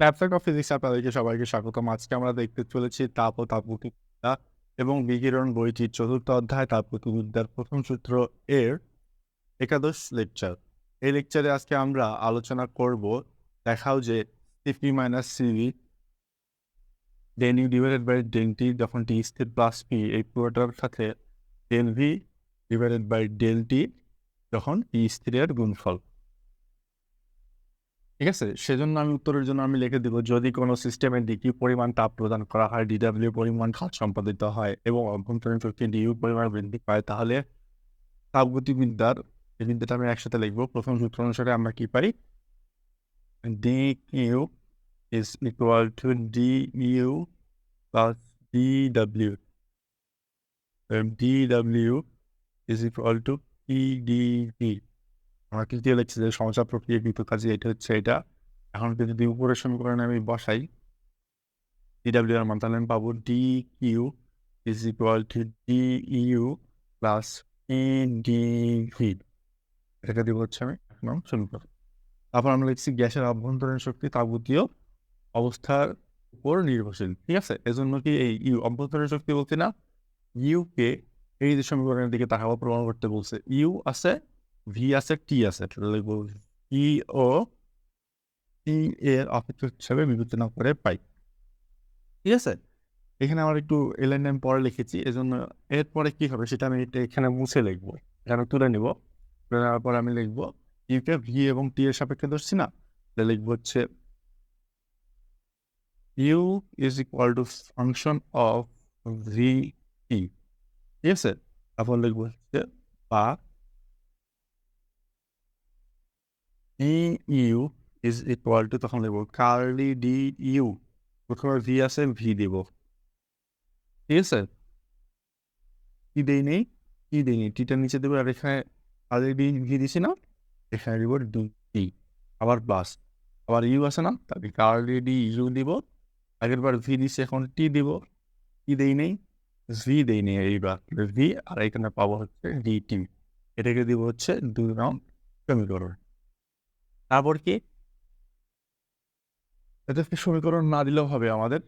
Laptop off physics আপনাদেরকে সবাইকে স্বাগতম আজকে আমরা দেখতে চলেছি তাপ ও তাপগতিবিদ্যা এবং বিকিরণ বইটির চতুর্থ অধ্যায় তাপগতিবিদ্যার প্রথম সূত্র এর একাদশ লেকচার এই লেকচারে আজকে আমরা আলোচনা করব, দেখাও যে CP minus CV del U divided by del T যখন টি স্থির প্লাস পি এই পুরোটার সাথে del V divided by del T যখন টি স্থিরের গুণফল। ঠিক আছে? সেজন্য আমি উত্তরের জন্য আমি লিখে দিব, যদি কোনো সিস্টেমে ডিকি পরিমাণ তাপ প্রদান করা হয় ডিডাব্লিউ পরিমাণ কাজ সম্পাদিত হয় এবং অভ্যন্তরীণ শক্তি ডিউ পরিমাণ বৃদ্ধি পায়, তাহলে তাপগতিবিদ্যার এই বিদ্যাটা আমি একসাথে লিখব। প্রথম সূত্র অনুসারে আমরা কি পারি? D U is equal to D U plus D W D W is equal to E D V আমরা যে, সমস্যা কাজে এটা হচ্ছে এটা। এখন আমি বসাই। ডিডাব্লিউ পাবো D is equal to D U plus E D V দিব হচ্ছে আমি তারপর আমরা লিখছি গ্যাসের অভ্যন্তরীণ শক্তি তাপগতীয় অবস্থার উপর নির্ভরশীল, ঠিক আছে? এজন্য কি এই ইউ অভ্যন্তরীণ শক্তি বলছি না? ইউকে এই যে সমীকরণের দিকে তাকাবো প্রমাণ করতে বলছে। ইউ আছে ভি আছে টি আছে লিখব ই ও টি এর অপেক্ষক হিসাবে বিবেচনা করে পাই। ঠিক আছে? এখানে আমার একটু এলএন নাম পরে লিখেছি, এজন্য এরপরে কি হবে সেটা আমি এটা এখানে মুছে লিখব। এখানে তুলে নিব। তুলে নেওয়ার পর আমি লিখব ইউকে ভি এবং টি এর সাপেক্ষে ধরছি না, তাহলে লিখব হচ্ছে U is equal to function of V T ঠিক আছে? তারপর লিখব হচ্ছে বা E U is equal to তখন লিখব কার্লি ডি ইউ প্রথমে ভি আছে ভি দিব। ঠিক আছে? কি দেই নেই? কি দেই নেই? টিটা নিচে দেবো আর এখানে আগে ডি ভি দিছি না? এখানে দিব ডি আবার প্লাস আবার ইউ আছে না? তাকে কার্লি ডি ইউ দিব। আগের বার ভি দিছি, এখন টি দিব। কি দেই নেই? ভি দেই নেই এইবার। ভি আর এখানে পাবো হচ্ছে ডি টি এটাকে দিব হচ্ছে দুই রাউন্ড সমীকরণ। তারপর কি? এদেরকে সমীকরণ না দিলেও হবে আমাদের।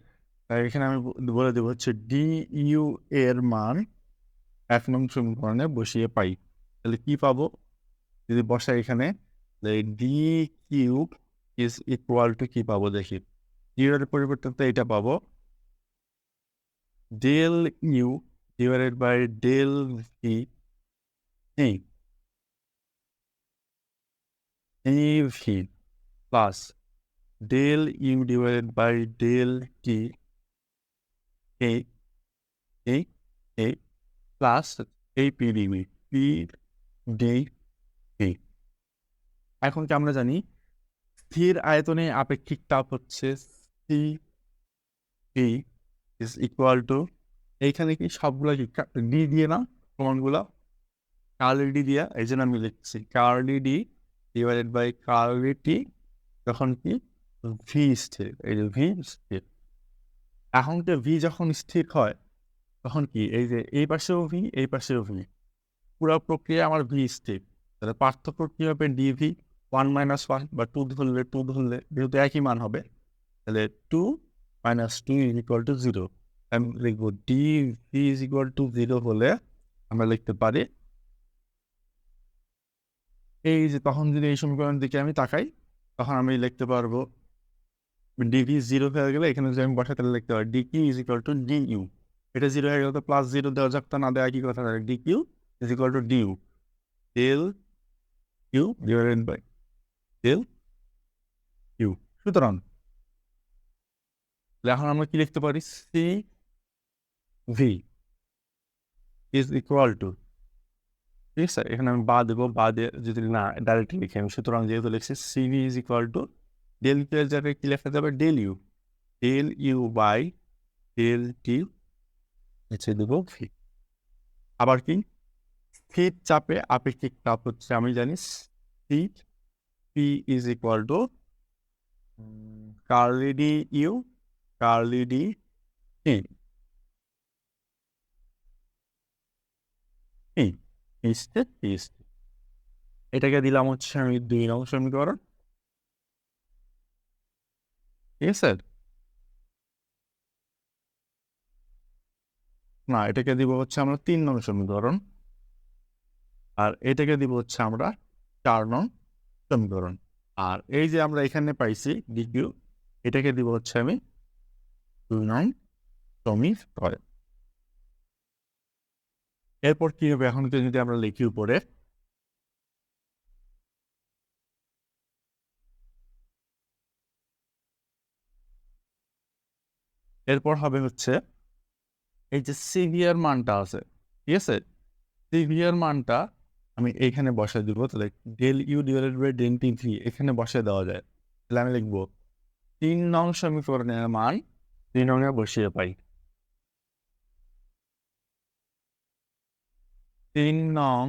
তাই এখানে আমি বলে দেবো হচ্ছে ডি ইউ এর মান এক নং সমীকরণে বসিয়ে পাই। তাহলে কি পাবো? যদি বসাই এখানে D cube is equal to কি পাবো দেখি? ডিউর পরিবর্তে এটা পাবো। Del U divided by del এই V plus del u divided by del t, a a a plus a p dv p এখন কি আমরা জানি? স্থির আয়তনে আপেক্ষিক তাপ হচ্ছে C P is equal to এইখানে কি সবগুলো কি ডি দিয়ে না? প্রমাণগুলো কার্লি ডি দিয়া, এই জন্য আমি লিখছি, curly D divided by curly T তখন কি? ভি স্থির। এই যে ভি স্থির। এখন যে ভি যখন স্থির হয়, তখন কি? এই যে এই পাশেও ভি এই পাশেও ভি পুরো প্রক্রিয়া আমার ভি স্থির। তাহলে পার্থক্য কি হবে? ডিভি ওয়ান মাইনাস ওয়ান বা টু ধরলে টু ধরলে যেহেতু একই মান হবে, তাহলে two minus two is equal to zero আমি লিখব D V is equal to zero হলে আমরা লিখতে পারি এই যে তখন যদি এই সমীকরণের দিকে আমি তাকাই, তখন আমি লিখতে পারব ডিভি জিরো হয়ে গেলে এখানে যদি আমি বসাই, তাহলে লিখতে পারি D Q is equal to D U এটা জিরো হয়ে গেলে তো প্লাস জিরো দেওয়া যাক, তা না দেওয়া কি কথা D Q is equal to D U del Q divided by del Q সুতরাং এখন আমরা কি লিখতে পারি? C V is equal to ঠিক আছে? এখানে আমি বা দেবো, বা দিয়ে যদি না ডাইরেক্টলি লিখি আমি সুতরাং যেহেতু লিখছি CV is equal to del Q এর জায়গায় কি লেখা যাবে? Del U del U by del T নিচে দেবো ভি আবার কি? স্থির চাপে আপেক্ষিক তাপ হচ্ছে, আমি জানি C P is equal to curly D U curly D T এটাকে দিলাম হচ্ছে আমি দুই নং সমীকরণ। ঠিক আছে? না, এটাকে দিব হচ্ছে আমরা তিন নং সমীকরণ। আর এটাকে দিব হচ্ছে আমরা চার নং সমীকরণ। আর এই যে আমরা এখানে পাইছি ডিকিউ এটাকে দিব হচ্ছে আমি দুই নং সমীকরণ। এরপর কি হবে? এখন যদি আমরা লিখি উপরে, এরপর হবে হচ্ছে, এই যে সিভিয়ার মানটা আছে, ঠিক আছে? সিভিয়ার মানটা আমি এইখানে বসাই দিব, তাহলে del U divided by del T V এখানে বসে দেওয়া যায়। তাহলে আমি লিখব, তিন নং সমীকরণের মান, তিন নঙে বসিয়ে পাই। তিন নং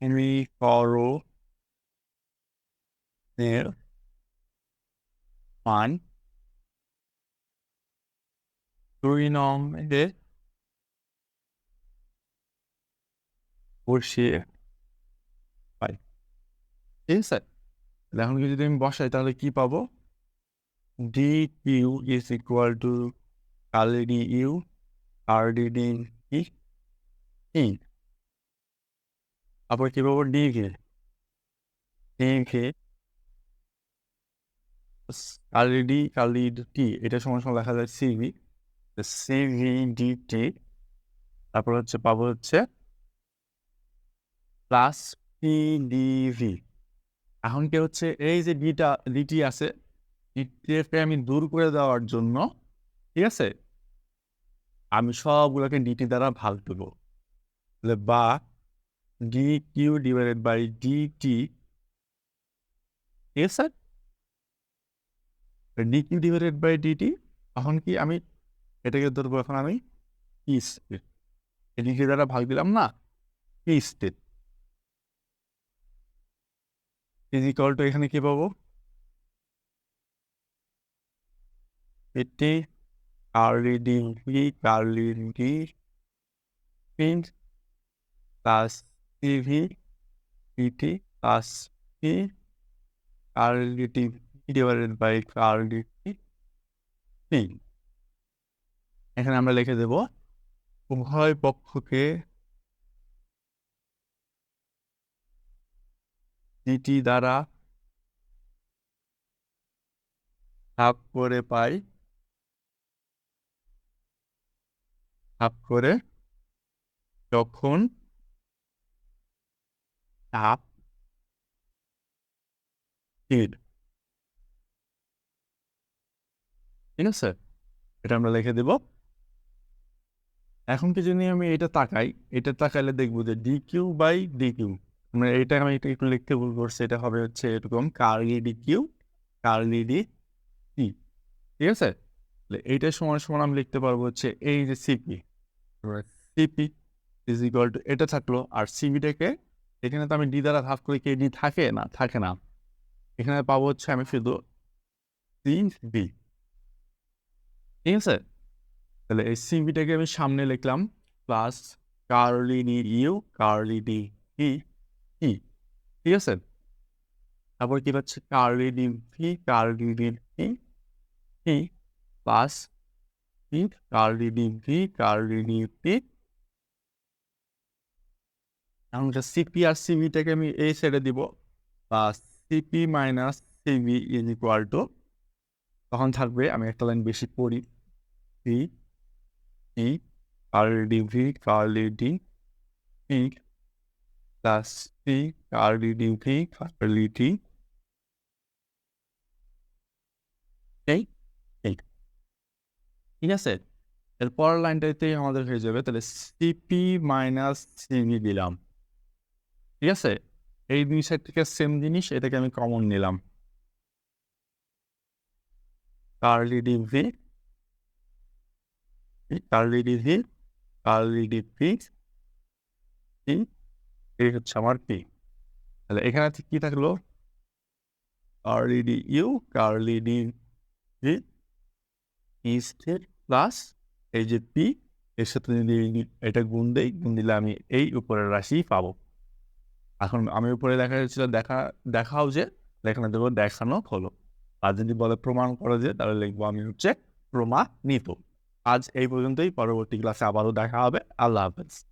সমীকরণের মান। দুই নং এ বসিয়ে পাই। ঠিক আছে? এখন যদি আমি বসাই, তাহলে কি পাবো? D Q is equal to curly U R D D E E কি পাবো D K D K curly D curly T এটা সমান সমান লেখা যায় সিভি সিভি ডি টি তারপর হচ্ছে পাবো হচ্ছে প্লাস পিডিভি এখন কি হচ্ছে? এই যে ডিটা ডিটি আছে ডিটিকে আমি দূর করে দেওয়ার জন্য, ঠিক আছে? আমি সবগুলোকে ডিটি দ্বারা ভাগ দেবো বা D Q divided by DT ঠিক আছে D Q divided by DT এখন কি আমি এটাকে ধরবো এখন আমি পি স্টেট ডিটি দ্বারা ভাগ দিলাম না? P state is equal to এখানে কি পাবো? এটি curly D V curly D print plus TV PT plus P curly T divided by curly T P এখানে আমরা লিখে দেব, উভয় পক্ষকে ডিটি দ্বারা ভাগ করে পাই ভাগ করে যখন তাপ ঠিক আছে? এটা আমরা লিখে দেব। এখন কি যদি আমি এটা তাকাই। এটা তাকাইলে দেখব যে D Q by D Q আমরা এটা আমি এটা একটু লিখতে ভুল করছি। এটা হবে হচ্ছে এরকম curly D Q curly D T ঠিক আছে? এইটার সমান সমান আমি লিখতে পারব হচ্ছে এই যে CP CP is equal to এটা থাকল আর সিবিটাকে এখানে তো আমি ডি দ্বারা ভাগ করি কে ডি থাকে না? থাকে না। এখানে পাবো হচ্ছে আমি শুধু সি বি ঠিক আছে? তাহলে এই সিবিটাকে আমি সামনে লিখলাম plus curly D U curly D E E ঠিক আছে? তারপর কি পাচ্ছে? Curly D V curly D E E plus curly D V curly D P এখন সিপি আর সিবিটাকে আমি এই সাইডে দিব। Plus CP minus CB is equal to তখন থাকবে আমি একটা লাইন বেশি পড়ি। P E curly D V curly D P plus P curly D V curly D. এই এই ঠিক আছে? এরপর লাইনটাতেই আমাদের হয়ে যাবে, তাহলে সিপি মাইনাস সিবি দিলাম। ঠিক আছে? এই দুই সাইড থেকে সেম জিনিস, এটাকে আমি কমন নিলাম। Curly D V curly D V curly D P এই হচ্ছে আমার পি তাহলে এখানে কি থাকল? Curly D U curly D V ইস্টের প্লাস এই যে পি এর সাথে যদি এটা গুণ দেই, গুণ দিলে আমি এই উপরের রাশি পাবো। এখন আমি উপরে দেখা যাচ্ছিল, দেখা, দেখাও যে এখানে দেবো, দেখানো হলো। আর যদি বলে প্রমাণ করা যে, তাহলে লিখব আমি হচ্ছে প্রমাণিত। আজ এই পর্যন্তই, পরবর্তী ক্লাসে আবারও দেখা হবে। আল্লাহ হাফেজ।